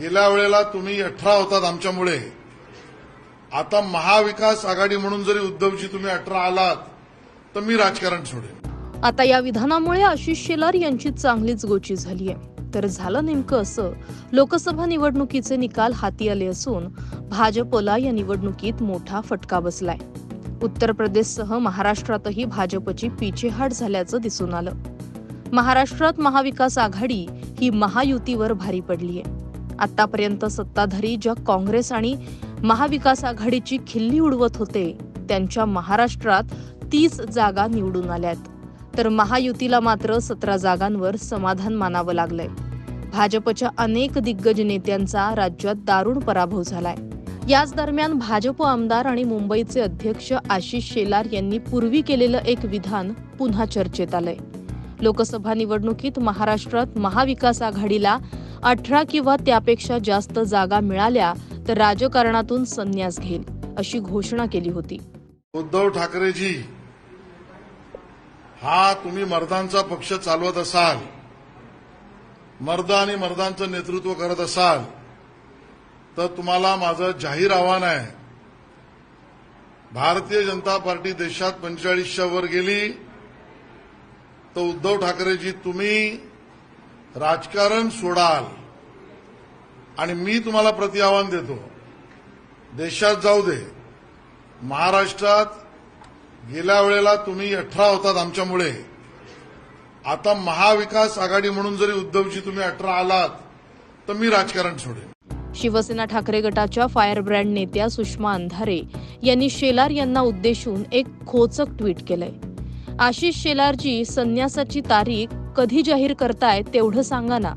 गेल्या वेळेला तुम्ही अठरा होतात आमच्यामुळे. आता महाविकास आघाडी म्हणून जरी उद्धवजी तुम्ही अठरा आलात तर मी राजकारण सोडेन. आता या विधानामुळे आशिष शेलार यांची चांगलीच गोची झाली आहे. तर झालं नेमकं असं लोकसभा निवडणुकीचे निकाल हाती आले असून भाजपला या निवडणुकीत मोठा फटका बसलाय. उत्तर प्रदेशसह महाराष्ट्रातही भाजपची पिछेहाट झाल्याचं दिसून आलं. महाराष्ट्रात महाविकास आघाडी ही महायुतीवर भारी पडली आहे आतापर्यंत सत्ताधारी ज्या काँग्रेस आणि महाविकास आघाडीची खिल्ली उडवत होते त्यांच्या महाराष्ट्रात तीस जागा निवडून आल्यात. तर महायुतीला मात्र सतरा जागांवर समाधान मानावं लागलंय. भाजपच्या अनेक दिग्गज नेत्यांचा राज्यात दारुण पराभव झालाय. याच दरम्यान भाजप आमदार आणि मुंबईचे अध्यक्ष आशिष शेलार यांनी पूर्वी केलेलं एक विधान पुन्हा चर्चेत आलंय. लोकसभा निवडणुकीत महाराष्ट्रात महाविकास आघाडीला अठरा किंवा त्यापेक्षा जास्त जागा मिळाल्या तर राजकारणातून संन्यास घेईल अशी घोषणा केली होती. उद्धव ठाकरेजी हा तुम्ही मर्दांचा पक्ष चालवत असाल मर्द आणि मर्दांचं नेतृत्व करत असाल तर तुम्हाला माझं जाहीर आव्हान आहे. भारतीय जनता पार्टी देशात पंचेचाळीसच्या वर गेली. तर उद्धव ठाकरेजी तुम्ही राजकारण सोडाल. आणि मी तुम्हाला प्रति आव्हान देतो देशात जाऊ दे. महाराष्ट्रात गेल्या वेळेला तुम्ही अठरा होतात आमच्यामुळे. आता महाविकास आघाडी म्हणून जरी उद्धवजी तुम्ही अठरा आलात तर मी राजकारण सोडेन. शिवसेना ठाकरे गटाच्या फायर ब्रँड नेत्या सुषमा अंधारे यांनी शेलार यांना उद्देशून एक खोचक ट्विट केलंय. आशिष शेलारजी संन्यासाची तारीख कधी जाहीर करताय तेवढं सांगा ना.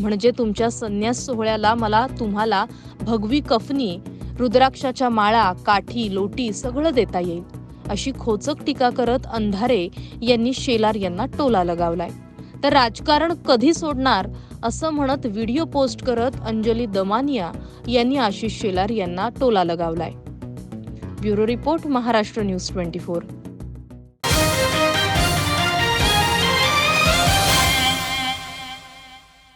म्हणजे तुमच्या संन्यास सोहळ्याला मला तुम्हाला भगवी कफनी रुद्राक्षाच्या माळा काठी लोटी सगळं देता येईल. अशी खोचक टीका करत अंधारे यांनी शेलार यांना टोला लगावलाय. तर राजकारण कधी सोडणार असं म्हणत व्हिडिओ पोस्ट करत अंजली दमानिया यांनी आशिष शेलार यांना टोला लगावलाय. Bureau report Maharashtra news twenty four.